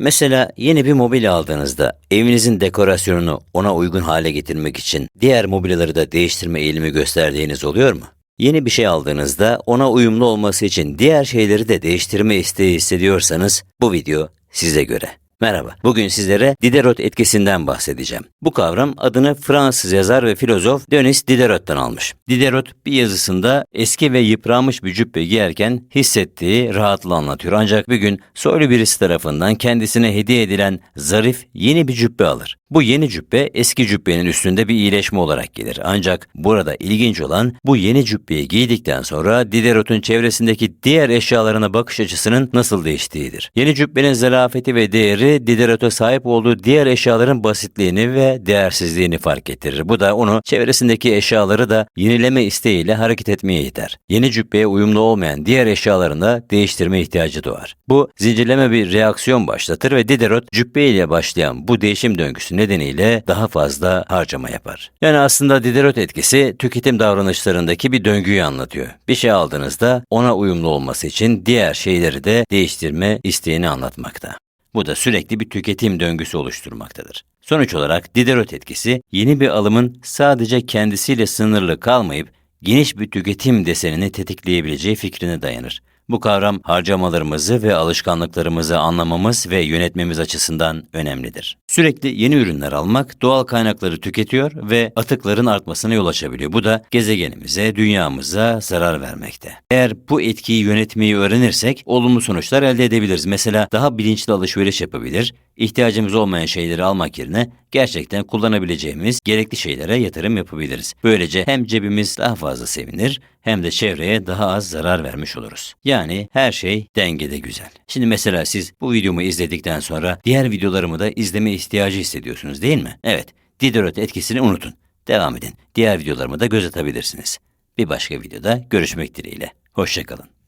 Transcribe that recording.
Mesela yeni bir mobilya aldığınızda evinizin dekorasyonunu ona uygun hale getirmek için diğer mobilyaları da değiştirme eğilimi gösterdiğiniz oluyor mu? Yeni bir şey aldığınızda ona uyumlu olması için diğer şeyleri de değiştirme isteği hissediyorsanız bu video size göre. Merhaba, bugün sizlere Diderot etkisinden bahsedeceğim. Bu kavram adını Fransız yazar ve filozof Denis Diderot'tan almış. Diderot bir yazısında eski ve yıpranmış bir cübbe giyerken hissettiği rahatlığı anlatıyor. Ancak bir gün soylu birisi tarafından kendisine hediye edilen zarif yeni bir cübbe alır. Bu yeni cübbe eski cübbenin üstünde bir iyileşme olarak gelir. Ancak burada ilginç olan bu yeni cübbeyi giydikten sonra Diderot'un çevresindeki diğer eşyalarına bakış açısının nasıl değiştiğidir. Yeni cübbenin zarafeti ve değeri Diderot'a sahip olduğu diğer eşyaların basitliğini ve değersizliğini fark ettirir. Bu da onu çevresindeki eşyaları da yenileme isteğiyle hareket etmeye iter. Yeni cübbeye uyumlu olmayan diğer eşyalarını da değiştirme ihtiyacı doğar. Bu zincirleme bir reaksiyon başlatır ve Diderot cübbe ile başlayan bu değişim döngüsü nedeniyle daha fazla harcama yapar. Yani aslında Diderot etkisi tüketim davranışlarındaki bir döngüyü anlatıyor. Bir şey aldığınızda ona uyumlu olması için diğer şeyleri de değiştirme isteğini anlatmakta. Bu da sürekli bir tüketim döngüsü oluşturmaktadır. Sonuç olarak Diderot etkisi yeni bir alımın sadece kendisiyle sınırlı kalmayıp geniş bir tüketim desenini tetikleyebileceği fikrine dayanır. Bu kavram harcamalarımızı ve alışkanlıklarımızı anlamamız ve yönetmemiz açısından önemlidir. Sürekli yeni ürünler almak doğal kaynakları tüketiyor ve atıkların artmasına yol açabiliyor. Bu da gezegenimize, dünyamıza zarar vermekte. Eğer bu etkiyi yönetmeyi öğrenirsek olumlu sonuçlar elde edebiliriz. Mesela daha bilinçli alışveriş yapabilir, ihtiyacımız olmayan şeyleri almak yerine gerçekten kullanabileceğimiz gerekli şeylere yatırım yapabiliriz. Böylece hem cebimiz daha fazla sevinir hem de çevreye daha az zarar vermiş oluruz. Yani her şey dengede güzel. Şimdi mesela siz bu videomu izledikten sonra diğer videolarımı da izleme ihtiyacı hissediyorsunuz değil mi? Evet, Diderot etkisini unutun. Devam edin. Diğer videolarımı da göz atabilirsiniz. Bir başka videoda görüşmek dileğiyle. Hoşçakalın.